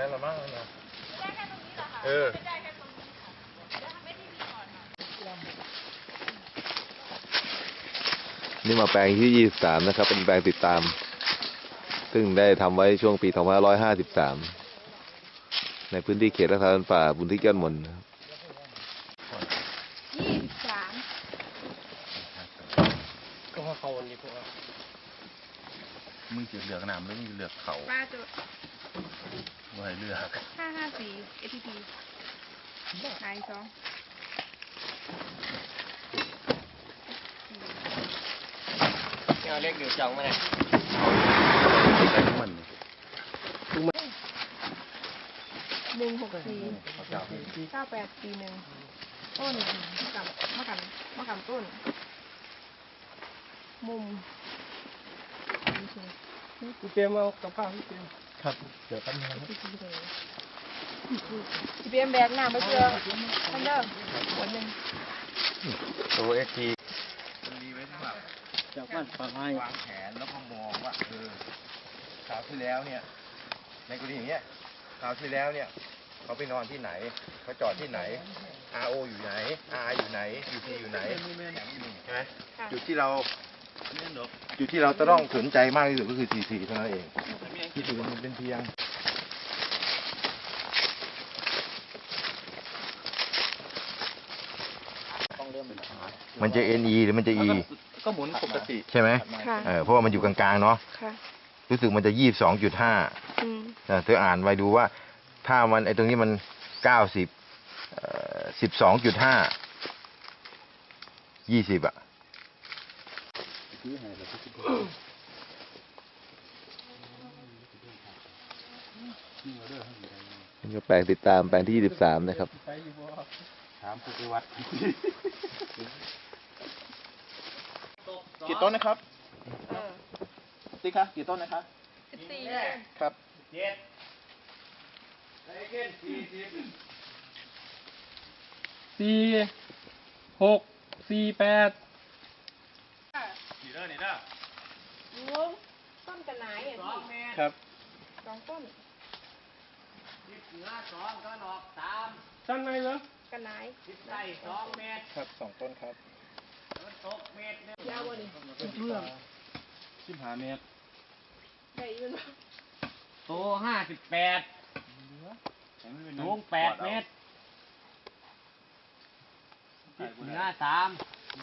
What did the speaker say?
นั้นละมั้งนะได้แค่ตรงนี้เหรอคะเออไม่ได้แค่ตรงนี้ค่ะเดี๋ยวทำให้ที่ดีก่อนค่ะนี่มาแปลงที่ 23 นะครับ เป็นแปลงติดตาม ซึ่งได้ทำไว้ช่วงปี 2553 ในพื้นที่เขตรักษาพันธุ์ป่าบุญที่แก้นมนนะครับยี่สิบสามก็ว่าเขาอันนี้พวกว่ามึงจะเลือกน้ำหรือมึงจะเลือกเขา ป้าจุดว่าให้เลือกห้าห้าสี่ ATP นายสองเอาเลขอยู่จังมาเนี่ยใส่ของมันหนึ่งหกสี่เก้าแปดสี่หนึ่งต้นมะกำมะกำมะกำต้น มุมกูเตรียมเอากับข้าวพี่เตรียมครับ เดี๋ยวแป๊บนึงนะครับจีเบียมแบกหน้าไปเจอท่านเด้อวันหนึ่งตัวเอ็กทีมันมีไว้สำหรับจากบ้านปากไม้วางแผนแล้วก็มองว่าเออคราวที่แล้วเนี่ย ในกรณีอย่างเงี้ยคราวที่แล้วเนี่ยเขาไปนอนที่ไหนเขาจอดที่ไหน RO อยู่ไหน R อยู่ไหน UT อยู่ไหนใช่ไหมค่ะจุดที่เราจุดที่เราจะต้องสนใจมากที่สุดก็คือ TC เท่านั้นเอง ที่ถือมันเป็นเพียงมันจะ NE หรือมันจะ E ก็หมุนปกติใช่ไหมค่ะ เออเพราะว่ามันอยู่กลางๆเนาะค่ะ รู้สึกมันจะยี่สิบสองจุดห้าอืม เธออ่านไว้ดูว่า ถ้ามันไอตรงนี้มันเก้าสิบสิบสองจุดห้ายี่สิบอะ นี่ก็แปลงติดตามแปลงที่23นะครับไปอยู่บ่ถามผู้ปฏิวัติกี่ต้นนะครับเออติ๊กคะกี่ต้นนะครับสิบสี่ครับสี่หกสี่แปดลุงต้นกระไหนอะพี่ครับสองต้น สั้นไหนเหรอกระไหนครับสองต้นครับยาวกว่านี้สิบห้าเมตรได้ยืนบ่โตห้าสิบแปดสูงแปดเมตรเหนือสาม